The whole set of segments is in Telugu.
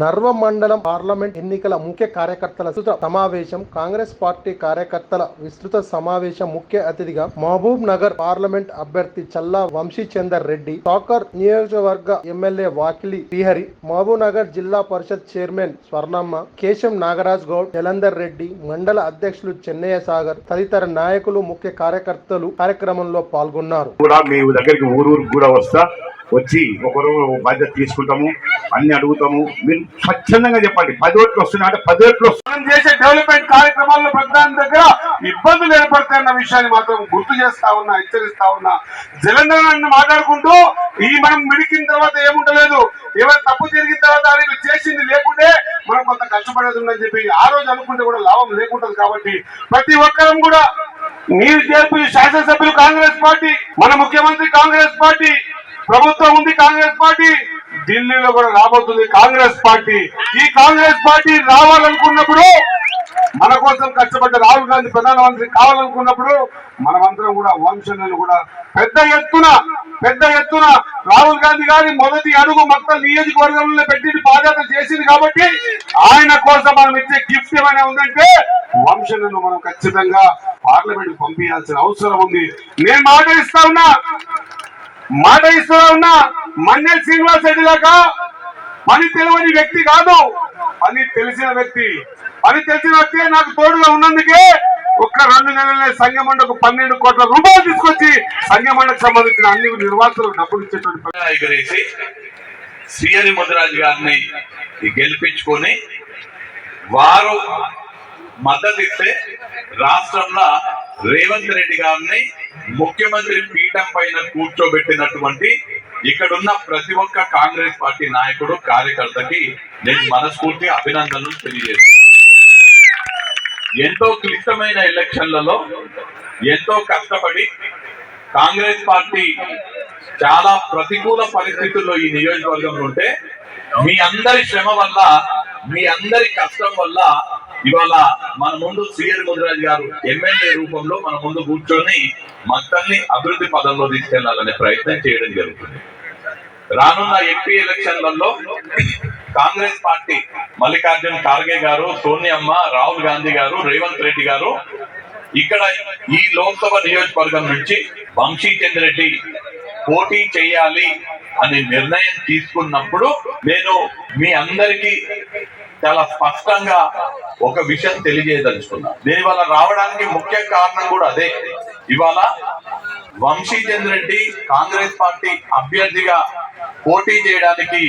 నర్వ మండలం పార్లమెంట్ ఎన్నికల ముఖ్య కార్యకర్తల విస్తృత సమావేశం కాంగ్రెస్ పార్టీ కార్యకర్తల విస్తృత సమావేశం ముఖ్య అతిథిగా మహబూబ్ నగర్ పార్లమెంట్ అభ్యర్థి చల్లా వంశీచందర్ రెడ్డి సాకర్ నియోజకవర్గ ఎమ్మెల్యే వాకిలి శ్రీహరి మహబూబ్ నగర్ జిల్లా పరిషత్ చైర్మన్ స్వర్ణమ్మ కేశం నాగరాజ్ గౌడ్ జలంధర్ రెడ్డి మండల అధ్యక్షులు చెన్నయ్య సాగర్ తదితర నాయకులు ముఖ్య కార్యకర్తలు కార్యక్రమంలో పాల్గొన్నారు. కూడా మీ దగ్గరికి ఊరు కూడా వస్తా. వచ్చి ఒకరు బాధ్యత తీసుకుంటాము అన్ని అడుగుతాము. మీరు స్వచ్ఛందంగా చెప్పండి. పది ఓట్లు వస్తున్నాయి అంటే పది ఓట్లు వస్తున్నాయి. చేసే డెవలప్మెంట్ కార్యక్రమాల్లో ప్రధాని దగ్గర ఇబ్బందులు ఏర్పడతాయన్న విషయాన్ని మాత్రం గుర్తు చేస్తా ఉన్నా హెచ్చరిస్తా ఉన్నా. జలంధరాన్ని మాట్లాడుకుంటూ ఈ మనం మిడికిన తర్వాత ఏముంటలేదు ఏమైనా తప్పు జరిగిన తర్వాత అది చేసింది లేకుంటే మనం కొంత కష్టపడేది ఉందని చెప్పి ఆ రోజు అనుకుంటే కూడా లాభం లేకుంటది కాబట్టి ప్రతి ఒక్కరం కూడా మీరు చేర్పు శాసనసభ్యులు కాంగ్రెస్ పార్టీ మన ముఖ్యమంత్రి కాంగ్రెస్ పార్టీ ప్రభుత్వం ఉంది కాంగ్రెస్ పార్టీ ఢిల్లీలో కూడా రాబోతుంది కాంగ్రెస్ పార్టీ. ఈ కాంగ్రెస్ పార్టీ రావాలనుకున్నప్పుడు మన కోసం కష్టపడ్డ రాహుల్ గాంధీ ప్రధానమంత్రి కావాలనుకున్నప్పుడు మనమందరం కూడా వంశనులు కూడా పెద్ద ఎత్తున పెద్ద ఎత్తున రాహుల్ గాంధీ గారి మొదటి అడుగు మొత్తం నియోజకవర్గంలో పెట్టి పాదయాత్ర చేసింది కాబట్టి ఆయన కోసం మనం ఇచ్చే గిఫ్ట్ ఏమైనా ఉందంటే వంశనను మనం ఖచ్చితంగా పార్లమెంట్ పంపించాల్సిన అవసరం ఉంది. నేను మాట ఇస్తా ఉన్నా మాట ఉన్న మన్నెల్ శ్రీనివాస్ రెడ్డి దాకా పని తెలియని వ్యక్తి కాదు. పని తెలిసిన వ్యక్తి. పని తెలిసిన వ్యక్తి నాకు తోడుగా ఉన్నందుకే ఒక్క రెండు నెలలనే సంగమండకు పన్నెండు కోట్ల రూపాయలు తీసుకొచ్చి సంగమండకు సంబంధించిన అన్ని నిర్వాహకులకు డబ్బులు ఇచ్చేటువంటి సిఎని ముదిరాజు గారిని గెలిపించుకొని వారు మద్దతు ఇస్తే రాష్ట్రంలో రేవంత్ రెడ్డి గారిని ముఖ్యమంత్రి పీఠం పైన కూర్చోబెట్టినటువంటి ఇక్కడున్న ప్రతి ఒక్క కాంగ్రెస్ పార్టీ నాయకుడు కార్యకర్తకి నేను మనస్ఫూర్తి అభినందనలు తెలియజేస్తాను ఎంతో క్లిష్టమైన ఎలక్షన్లలో ఎంతో కష్టపడి కాంగ్రెస్ పార్టీ చాలా ప్రతికూల పరిస్థితుల్లో ఈ నియోజకవర్గంలో ఉంటే మీ అందరి శ్రమ వల్ల మీ అందరి కష్టం వల్ల ఇవాళ మన ముందు సిఆర్ ముదిరాజ్ గారు ఎమ్మెల్యే రూపంలో మన ముందు కూర్చొని మొత్తాన్ని అభివృద్ధి పదంలో తీసుకెళ్ళాలనే ప్రయత్నం చేయడం జరుగుతుంది. రానున్న ఎంపీ ఎలక్షన్లలో కాంగ్రెస్ పార్టీ మల్లికార్జున్ ఖార్గే గారు సోనియమ్మ రాహుల్ గాంధీ గారు రేవంత్ రెడ్డి గారు ఇక్కడ ఈ లోక్సభ నియోజకవర్గం నుంచి వంశీ రెడ్డి పోటీ చేయాలి అనే నిర్ణయం తీసుకున్నప్పుడు నేను మీ అందరికీ చాలా స్పష్టంగా ఒక విషయం తెలియజేయదలుచుకున్నా. నేను ఇవాళ రావడానికి ముఖ్య కారణం కూడా అదే. ఇవాళ వంశీచంద్ర రెడ్డి కాంగ్రెస్ పార్టీ అభ్యర్థిగా పోటీ చేయడానికి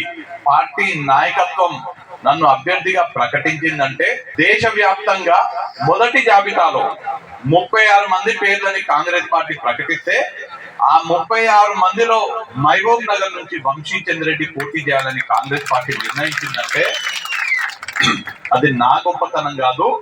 పార్టీ నాయకత్వం నన్ను అభ్యర్థిగా ప్రకటించిందంటే దేశవ్యాప్తంగా మొదటి జాబితాలో ముప్పై ఆరు మంది పేర్లని కాంగ్రెస్ పార్టీ ప్రకటిస్తే ఆ ముప్పై ఆరు మందిలో మహబూబ్ నగర్ నుంచి వంశీచంద్ రెడ్డి పోటీ చేయాలని కాంగ్రెస్ పార్టీ నిర్ణయించిందంటే అది నా గొప్పతనం కాదు.